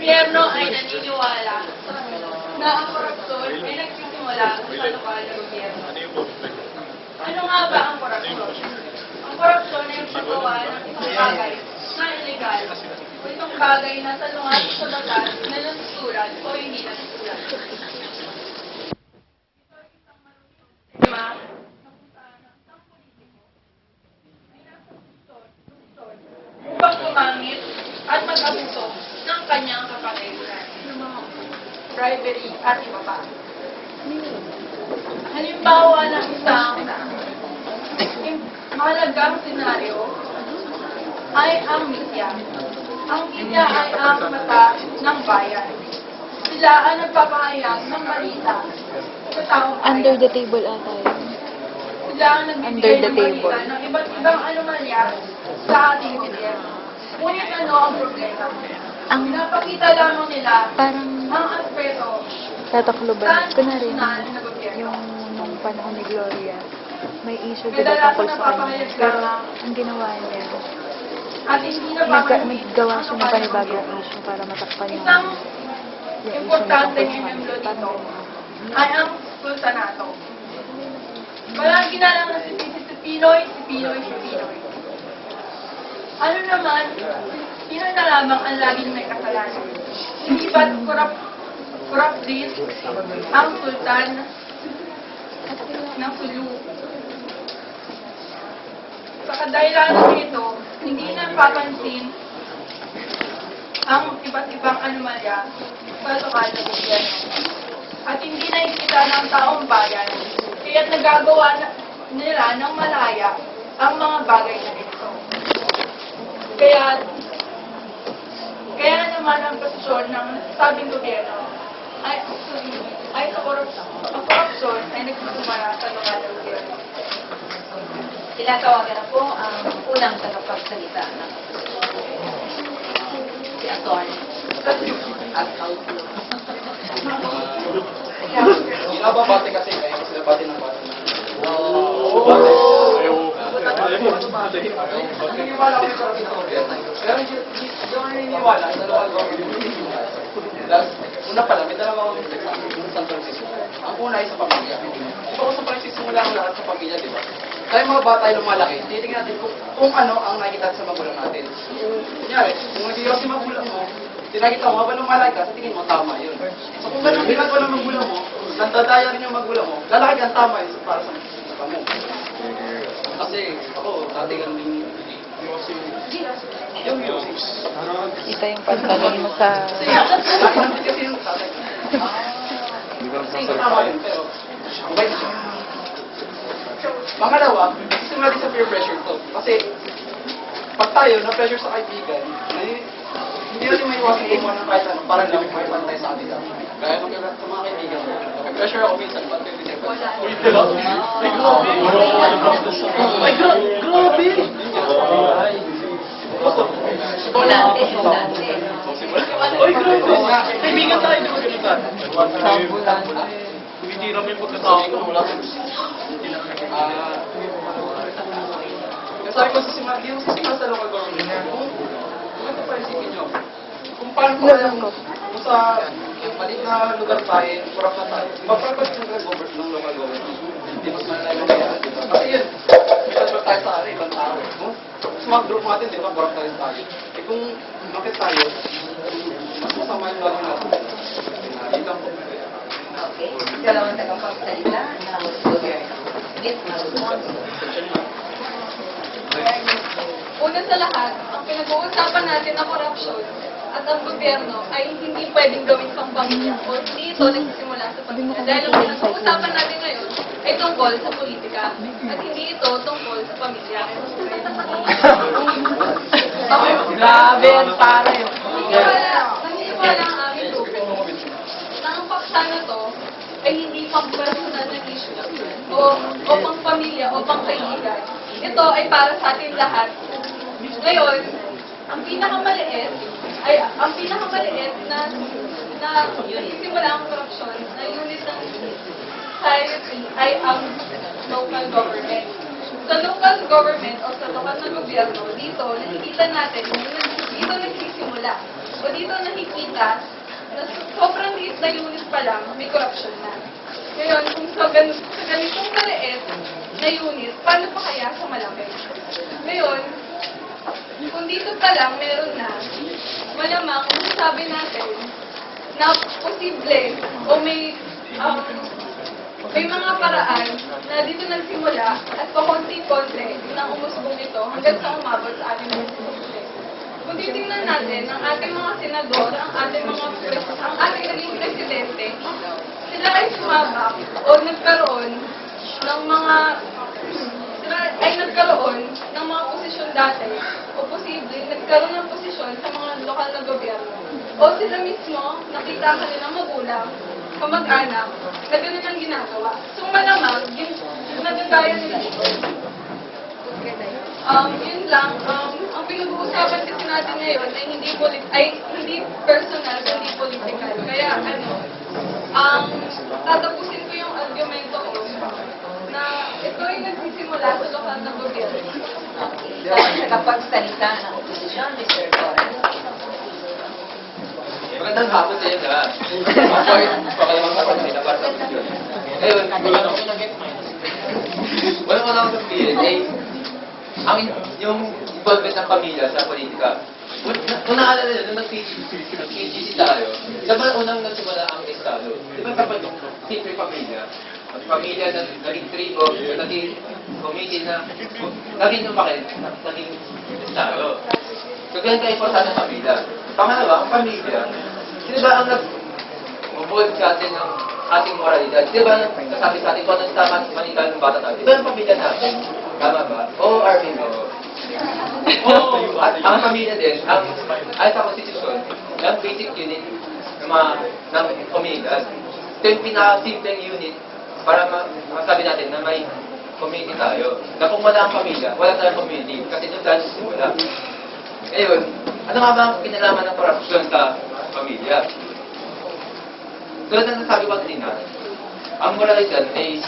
gobyerno ay naniniwala na ang korupsyon ay nagsisimula sa lokal na gobyerno. Ano nga ba ang korupsyon? Ang korupsyon ay ang paggawa ng isang bagay na illegal o isang bagay na salungat sa batas na nasusulat o hindi nasusulat. Tema na kung saan ang isang politiko ay nasa posisyon upang gumamit at mag-abuso kanyang kapatid bribery at iba pa. Halimbawa ng isang mahalagang senaryo ay ang media. Ang media ay ang mata ng bayan. Sila ang nagpapahayag ng balita sa taong bayan. Under the table ata yun. Sila ang nagbibigay ng balita ng iba't ibang anomalya sa ating gobyerno. Ngunit ano ang problema? Ang Pinapakita lamang nila parang ang aspeto tatakluban. saan Kunwari, national na gobyerno. yung nung panahon ni Gloria, may issue May diba tungkol ko sa kanya. Pero ang ginawa niya, At hindi na nagka, naggawa siya ng panibagong issue para matakpan yung, Isang importante miyembro kanya. dito ay ang sultanato. Palagi na lang na si Pinoy, si Pinoy, si Pinoy. Ano naman, Pinoy na lamang ang laging may kasalanan. Hindi ba't corrupt, corrupt din ang sultan ng Sulu? Sa kadahilanan nito, hindi na papansin ang iba't ibang anomalya sa lokal na gobyerno. At hindi nakikita ng taong bayan, kaya't nagagawa na, nila ng malaya ang mga bagay na ito. Kaya, kaya naman ang posisyon ng sabing gobyerno ay, ay sa korupsyon, ang korupsyon ay nagsusumara sa lokal na gobyerno. Tinatawagan na po ang unang tagapagsalita ng si Atty. at Outlook. Ginababate kasi kayo sila bate ng bate. Naniniwala ko sa akin sa gobyerno. Pero hindi hindi ako naniniwala sa government. Dahil, una pala, may dalawa akong mistake sa San Francisco. Ang una ay sa pamilya. Di ba kung sa Francisco mula ang lahat sa pamilya, di ba? Tayo mga bata ay lumalaki, titignan natin kung, kung ano ang nakikita sa magulang natin. Kunyari, kung nag si magulang mo, tinakita mo, habang lumalaki ka, sa tingin mo, tama yun. So kung ganun ginagawa ng magulang mo, nandadaya rin yung magulang mo, lalaki ka, tama yun para sa sa mo. Kasi ako, dati ganun din. Kita yung pantalon mo sa... Yung pero, okay na siya. Pangalawa, simula din sa peer pressure to. Kasi, pag tayo na-pressure sa kaibigan, nai- hindi natin may iwasan gumawa ng kahit ano, para lang may pantay sa atin. Kaya kung kaya sa mga kaibigan ko, pressure ako minsan, ba't kayo minsan? Uy, dala? Ay, grabe! Ay, gra- grabe! Bulante, bulante. Ay, grabe! Kaibigan tayo, di ba ganun ka? Hindi namin pagkatao ko, wala ko. Sabi ko sa hindi mo sa simula sa local government. Kung, kung ito pa isipin nyo, kung paano ko kung sa yung maliit na lugar tayo, kurap na tayo, magpapag yung local government ng local government. Hindi mas malalaman kaya, ba? Kasi yun, may control tayo sa ano, ibang tao. No? Sa mga group natin, di ba, kurap tayo tayo. Eh kung makit tayo, mas masama yung lagi natin. Lang po. Okay. Dalawang tagapagsalita ng gobyerno. Miss Malumon. Una sa lahat, ang pinag-uusapan natin na korupsyon at ang gobyerno ay hindi pwedeng gawin pang pamilya o hindi ito nagsisimula sa pamilya. Dahil ang pinag-uusapan natin ngayon ay tungkol sa politika at hindi ito tungkol sa pamilya. Grabe, ang pare. Naniniwala ang aming grupo na ang paksa na to ay hindi pang personal na issue o, o pang pamilya o pang kaibigan. Ito ay para sa atin lahat. Ngayon, ang pinakamaliit ay ang pinakamaliit na na isimula ang korupsyon na unit ng society ay ang local government. Sa local government o sa lokal na gobyerno, dito nakikita natin, dito nagsisimula o dito nakikita na sobrang liit na unit pa lang, may corruption na. Ngayon, kung sa, gan sa ganitong kaliit na unit, paano pa kaya sa malaki? Ngayon, kung dito pa lang meron na, malamang sabi natin na posible o may um, may mga paraan na dito nagsimula at pakonti-konti nang umusbong ito hanggang sa umabot sa ating mga. Kung titingnan natin ang ating mga senador, ang ating mga ang ating naging presidente, sila ay sumabak o nagkaroon ng mga sila ay nagkaroon ng mga posisyon dati o posible nagkaroon ng posisyon sa mga lokal na gobyerno. O sila mismo nakita ang kanilang magulang, kamag-anak, na ganun ang ginagawa. So malamang, yung nagagaya nila ito. Um, yun lang, um, ang pinag-uusapan kasi natin ngayon ay hindi polit ay hindi personal, hindi political. Kaya ano, ang tatapusin ko yung argumento ko na ito ay nagsisimula sa lokal na gobyerno. Okay. Tagapagsalita ng oposisyon, Mr. Torres. Magandang hapon sa inyo lahat. Pakalamang kapatid para sa posisyon. Ngayon, wala ko lang sabihin, eh, ang yung involvement ng pamilya sa politika. Kung naalala nyo, nung nag-PGC tayo, sa unang nagsimula ang Estado? Di ba kapag simple pamilya? Ang pamilya na naging tribo, na naging committee na naging lumaki, na- naging Estado. So, ka importante ang pamilya. Pangalawa, ang pamilya, sino ba ang nag bubuod sa atin ng ating moralidad? Di ba nasabi sa atin kung anong tama at mali tayo ng bata tayo? Di ang pamilya natin? Tama ba? Oo, Arvin, oo. Oo, at ang pamilya din, ang, ay sa konstitusyon, ang basic unit ng mga ng komunidad. Ito yung pinaka-simpleng unit para ma masabi natin na may community tayo. Na kung wala ang pamilya, wala tayong community. Kasi doon tayo simula. Ngayon, ano nga ba ang kinalaman ng korupsyon sa pamilya? Tulad ng nasabi ko kanina, ang moralidad ay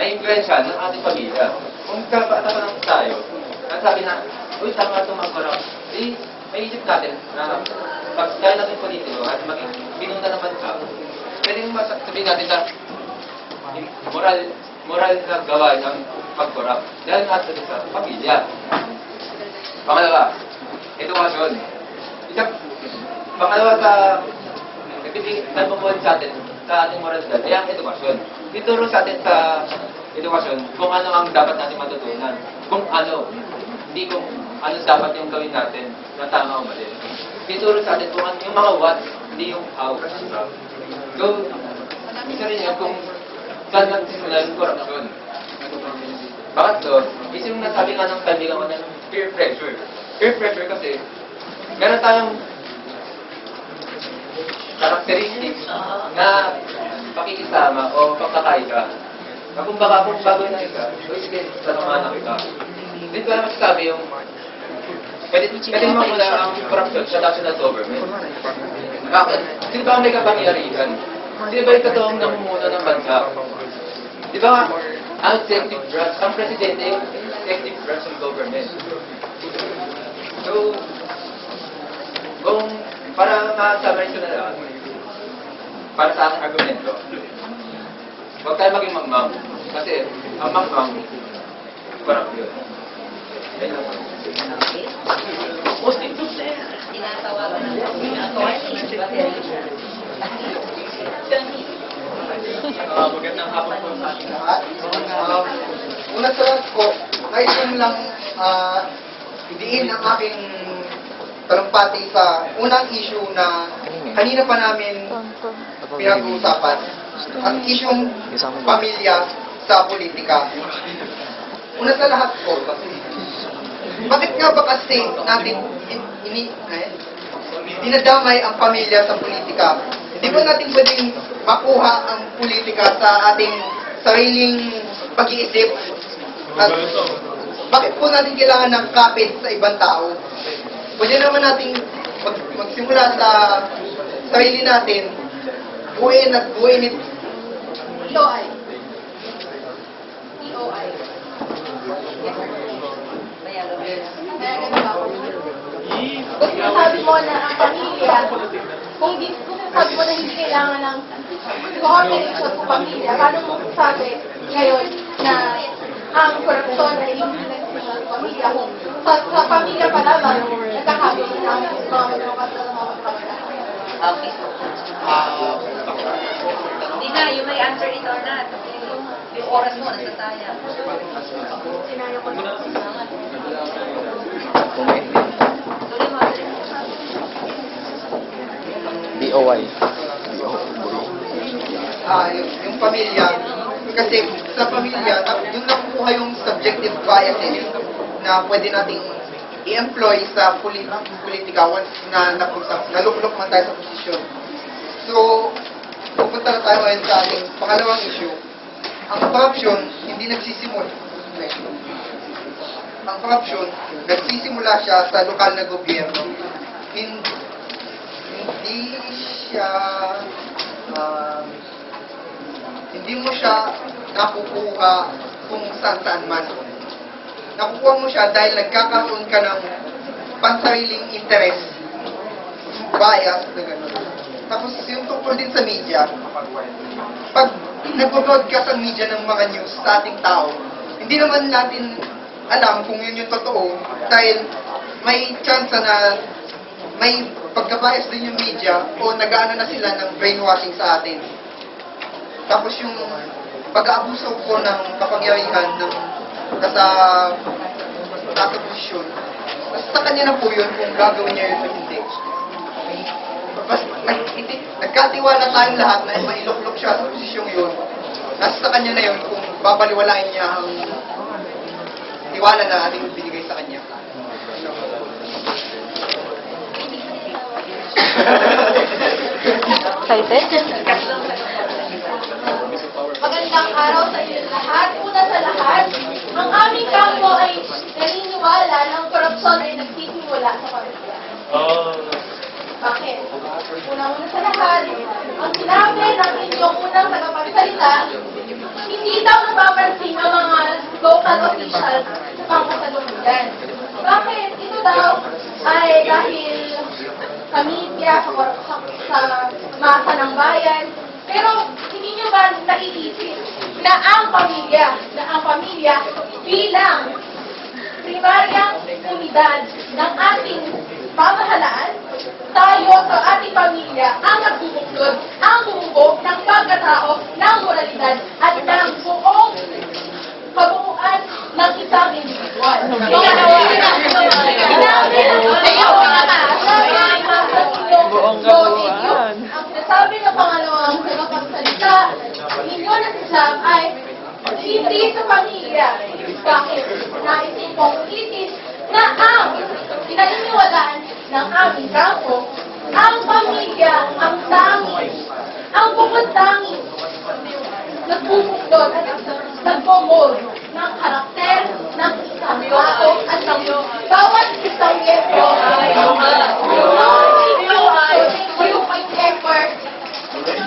ay influensya ng ating pamilya. Kung kabata pa lang tayo, nasabi na, uy, tama ito mga korap, eh, may isip natin na pag dahil natin politiko at maging pinunta ng bansa, pwedeng mas- sabihin natin na moral moral na gawa ng pagkorap dahil nga sa pamilya. Pangalawa, edukasyon. Isa, pangalawa sa nagbubuhat sa atin sa ating moralidad ay ang edukasyon. Dituro sa atin sa edukasyon kung ano ang dapat natin matutunan. Kung ano, hindi kung ano dapat yung gawin natin na tama o mali. Dituro sa atin kung ano yung mga what, hindi yung how. So, isa rin yan kung saan nagsimula yung korupsyon. Bakit to? Isa yung nasabi nga ng kaibigan ko ng peer pressure. Peer pressure kasi, meron tayong characteristics na pakikisama o pagkakaisa. Na kung baka kung bago na isa, so sige, sasamahan na kita. Dito ko naman sabi yung pwede, pwede magmula ang corruption sa national government. Bakit? Sino ba ang may kapangyarihan? Sino ba yung totoong namumuno ng bansa? Di ba nga, ang executive branch, ang presidente yung executive branch ng government. So, kung para ma-summarize ko na lang, para sa aking argumento, huwag tayo maging mangmang. Kasi ang mangmang, parang yun. Yan lang. Okay. Most interesting. Tinatawagan ng attorney, Baterina. Uh, magandang hapon po sa ating lahat. Um, una sa lahat po, nais ko lang ah, idiin ang aking talumpati sa unang issue na kanina pa namin pinag-uusapan. Ang isyong pamilya sa politika. Una sa lahat po, bakit nga ba kasi natin in, ini, eh, dinadamay ang pamilya sa politika? Di ba natin pwedeng makuha ang politika sa ating sariling pag-iisip? At bakit po natin kailangan ng kapit sa ibang tao? Pwede naman nating mag, magsimula sa sarili natin, buuin at buuin it. EOI. EOI. Bayagan mo. Kaya ganun ba ako? kung sinasabi mo na ang pamilya, kung, di, kung sinasabi mo na hindi kailangan ng coordination sa pamilya, paano mo sabi ngayon na ang korupsyon ay nagsimula sa pamilya? Kung sa, sa pamilya pa lamang, nagkakagulo na ang mga na. Okay. Ah, Hindi na, you may answer it or not. Yung oras mo, nasasayang. Tuloy mo, tuloy mo. B-O-Y. ah, yung, yung pamilya, kasi sa pamilya, yung nakukuha yung subjective biases na pwede nating i-employ sa poli- politika once na napunta, naluklok man tayo sa posisyon. So, pupunta na tayo ngayon sa ating pangalawang issue. Ang corruption, hindi nagsisimula. Ang corruption, nagsisimula siya sa lokal na gobyerno. Hindi, hindi siya um, hindi mo siya nakukuha kung saan-saan man. Nakukuha mo siya dahil nagkakaroon ka ng pansariling interest, bias na gano'n. Tapos yung tungkol din sa media, pag nag-broadcast ang media ng mga news sa ating tao, hindi naman natin alam kung yun yung totoo dahil may chance na may pagkabias din yung media o nag-aano na sila ng brainwashing sa atin. Tapos yung pag-aabuso po ng kapangyarihan ng nasa posisyon, nasa kanya na po yun kung gagawin niya yun o hindi. Mas, nag, nagkatiwala tayong lahat na mailuklok siya sa posisyong yun. Nasa kanya na yun kung babaliwalain niya ang tiwala na ating binigay sa kanya. Excited? Magandang araw sa inyo lahat. Una sa lahat, ang aming kampo ay naniniwala na ang korupsyon ay nagsisimula sa pamilya. Bakit? Una-una sa lahat, ang sinabi ng inyong unang tagapagsalita, hindi daw napapansin ang mga local officials sa pangkasalukuyan. Bakit? Ito daw ay dahil sa media, sa, sa, sa masa ng bayan. Pero hindi nyo ba naiisip na ang pamilya, na ang pamilya bilang primaryang unidad ng ating pamahalaan, tayo sa ating pamilya ang nagbubuklod, ang bumubo ng pagkatao, ng moralidad, at ng buong kabuuan ng isang individual. Buong kabuuan. Ang sinasabi ng pangalawang tagapagsalita, na si Sam ay hindi sa pamilya. Bakit? Naisin kong itis na ang pinaniniwalaan ng aming kampo, ang pamilya ang tanging, ang bukod tanging nagpupuklod at nagmomold ng karakter ng isang tao at ng bawat isang miyembro ay yung yung effort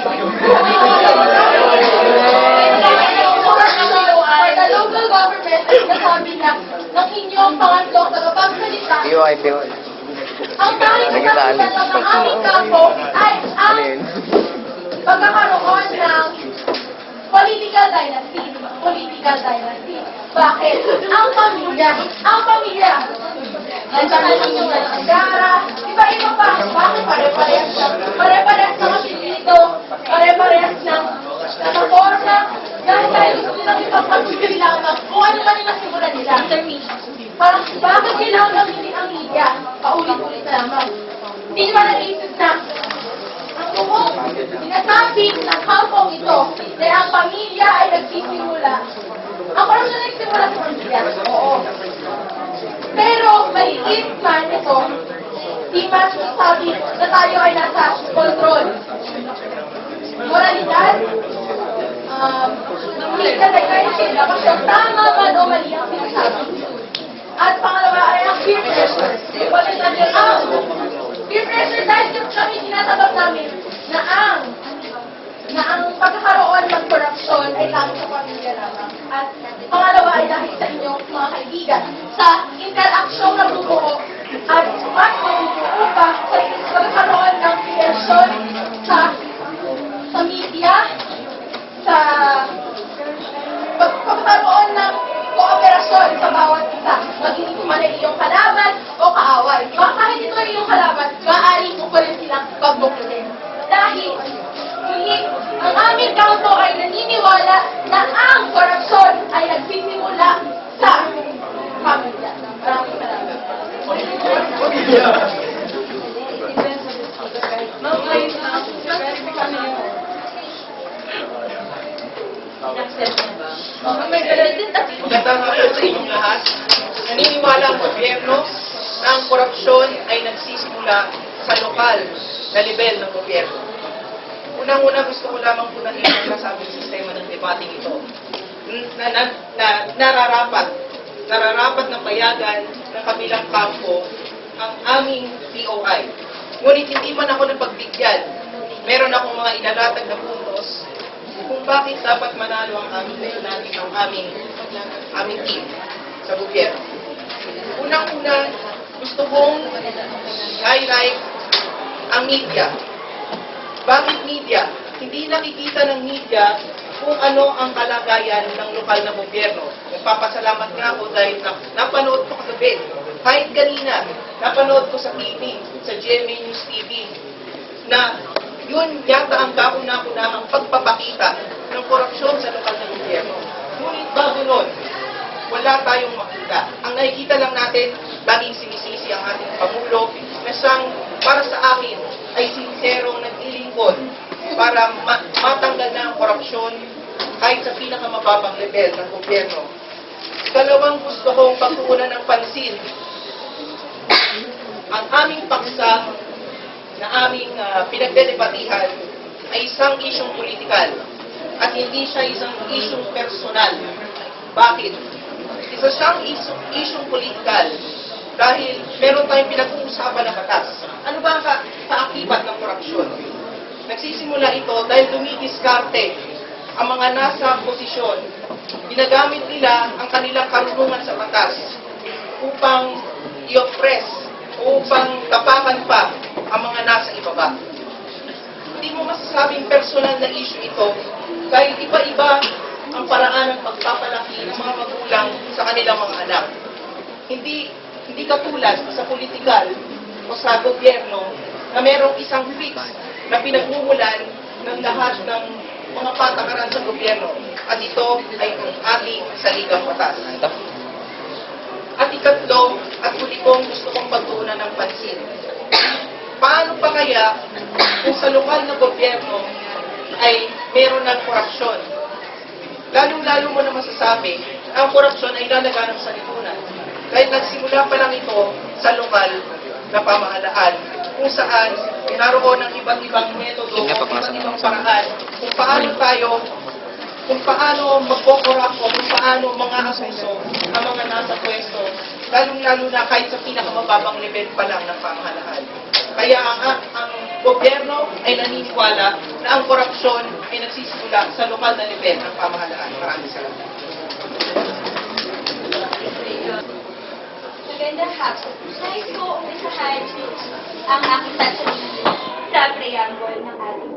For the local government ay nasabi na ng inyong pangatlong tagapagsalita B-O-Y, B-O-Y. ang tanging kapitan ng aming kampo ay ang Ano pagkakaroon ng political dynasty. Political dynasty. Bakit? Ang pamilya, ang pamilya, nagkaroon ninyo ng agara, iba-iba pa. Bakit pare-parehas na? Pare-parehas ng apelido, pare-parehas ng nakaporma, dahil tayo gusto nilang ipagpatuloy Pa bakit kailangan gamitin ang media? Paulit-ulit na. Hindi naman naisip na ang buong sinasabi ng kampong ito na ang pamilya ay nagsisimula. Ang korupsyon ay nagsimula sa pamilya. Oo. Pero maliit man ito, di masasabi na tayo ay nasa control. Moralidad, um, legal regulation, dapat siya tama man o mali ang sinasabi. At pangalawa ay ang peer pressure. Ang peer pressure dahil kami sinasabak namin na ang na ang pagkakaroon ng korupsyon ay tanging sa pamilya lamang. At pangalawa ay dahil sa inyong mga kaibigan, sa interaksyong nabubuo at mas mabubuo pa sa pagkaroon ng kreasyon sa sa media, sa pag- pagkaroon ng kooperasyon sa bawat isa. Maging ito man ay iyong kalaban o kaaway. Baka kahit ito ay iyong kalaban, maaaring mo pa rin silang pagbuklodin. Dahil, muli, ang aming kampo ay naniniwala na ang korupsyon ay nagsisimula sa pamilya. Maraming salamat. Ma'am, ayun na. Verify kami yun. In-accept niya ba? Ma'am, may galit. Magandang hapon sa inyong lahat. Naniniwala ang gobyerno na ang korupsyon ay nagsisimula sa lokal na level ng gobyerno. Unang-una gusto ko lamang punahin ang nasabing sistema ng debating ito. Na, na, na, nararapat, nararapat na payagan ng kabilang kampo ang aming POI. Ngunit hindi man ako napagbigyan. Meron akong mga inalatag na puntos kung bakit dapat manalo ang aming natin ang aming aming team sa gobyerno. Unang-una, gusto kong highlight ang media. Bakit media? Hindi nakikita ng media kung ano ang kalagayan ng lokal na gobyerno. Nagpapasalamat nga ako dahil na, napanood ko kagabi. Kahit kanina, napanood ko sa TV, sa GMA News TV, na yun yata ang kauna-unahang pagpapakita ng korupsyon sa lokal na gobyerno. Ngunit bago nun, wala tayong makita. Ang nakikita lang natin, laging sinisisi ang ating Pangulo na siyang, para sa akin, ay sinserong naglilingkod para ma- matanggal na ang korupsyon kahit sa pinakamababang level ng gobyerno. Dalawang gusto kong pagtuunan ng pansin ang aming paksa na aming uh, pinagdedebatihan ay isang isyong politikal at hindi siya isang isyong personal. Bakit? Isa siyang isyong, isyong politikal dahil meron tayong pinag-uusapan na batas. Ano ba ang ka- kaakibat ng korupsyon? Nagsisimula ito dahil dumidiskarte ang mga nasa posisyon. Ginagamit nila ang kanilang karunungan sa batas upang i-oppress, upang tapakan pa ang mga nasa ibaba. Hindi mo masasabing personal na issue ito dahil iba-iba ang paraan ng pagpapalaki ng mga magulang sa kanilang mga anak. Hindi hindi katulad sa politikal o sa gobyerno na merong isang fix na pinagmumulan ng lahat ng mga patakaran sa gobyerno. At ito ay ang ating saligang batas. At ikatlo, at huli kong gusto kong pagtuunan ng pansin. Paano pa kaya kung sa lokal na gobyerno ay meron ng korupsyon? Lalong-lalo mo na masasabi, ang korupsyon ay lalaganap sa lipunan. Kahit nagsimula pa lang ito sa lokal na pamahalaan, kung saan naroon ng iba't ibang metodo, iba't ibang paraan, kung paano tayo kung paano magkokorap o kung paano mga asuso ang mga nasa pwesto, lalong-lalo na kahit sa pinakamababang level pa lang ng pamahalaan. Kaya ang, ang, ang gobyerno ay naniniwala na ang korupsyon ay nagsisimula sa lokal na level ng pamahalaan. Maraming salamat. Magandang hapon. Nais ko umpisahan ang aking sasabihin sa preamble ng ating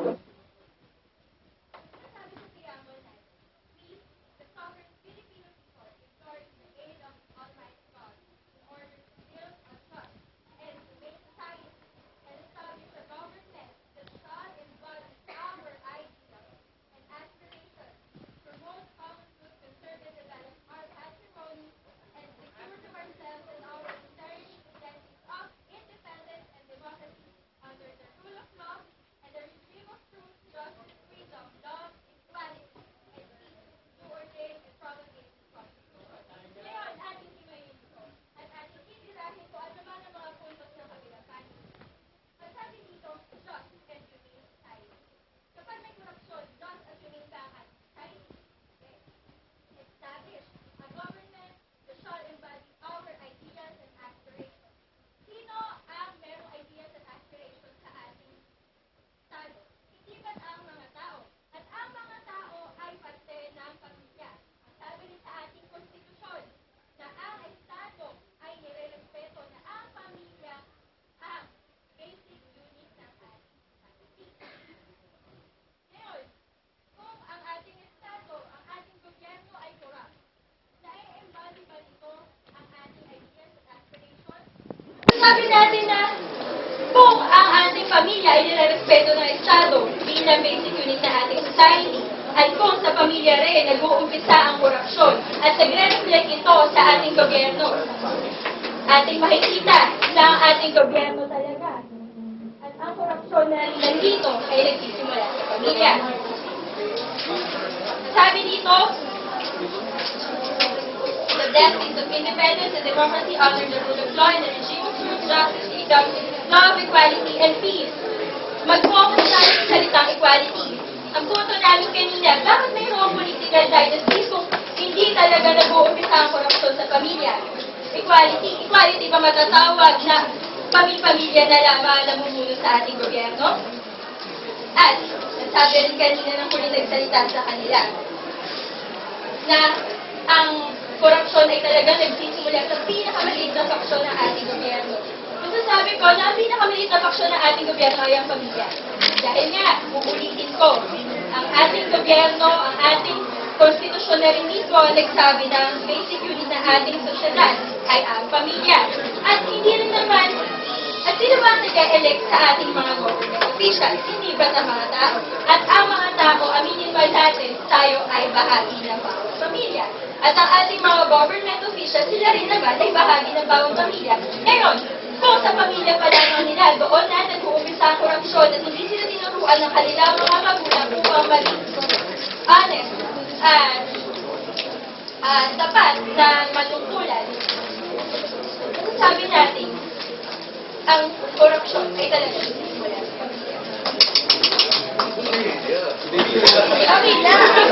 ay nilarespeto ng Estado bilang basic unit ng ating society, at kung sa pamilya rin nag-uumpisa ang korupsyon. At nagre-reflect ito sa ating gobyerno, ating makikita na ang ating gobyerno talaga. At ang korupsyon na nandito ay nagsisimula sa pamilya. Sabi dito, the blessings of independence and democracy under the rule of law and the regime Equality. Equality ba matatawag na pami-pamilya na lamang ang namumuno sa ating gobyerno? At, nagsabi rin kanina ng huli nagsalita sa kanila, na ang korupsyon ay talaga nagsisimula sa pinakamaliit na faksyon ng ating gobyerno. Masasabi ko na ang pinakamaliit na faksyon ng ating gobyerno ay ang pamilya. Dahil nga, uulitin ko, ang ating gobyerno, ang ating konstitusyon na rin mismo nagsabi na basic unit ng ating sosyedad ay ang pamilya. At hindi rin naman at sino ba ang nag-elect sa ating mga government officials? Hindi ba sa mga tao? At ang mga tao, aminin man natin, tayo ay bahagi ng bawat pamilya. At ang ating mga government officials, sila rin naman ay bahagi ng bawat pamilya. Ngayon, kung sa pamilya pa lamang nila, doon na nag-uumpisa ang korupsyon at hindi sila tinuruan ng kanilang mga magulang upang maging honest at at tapat na manungkulan sabi natin, ang korupsyon ay talaga sisimula sa pamilya. Okay na.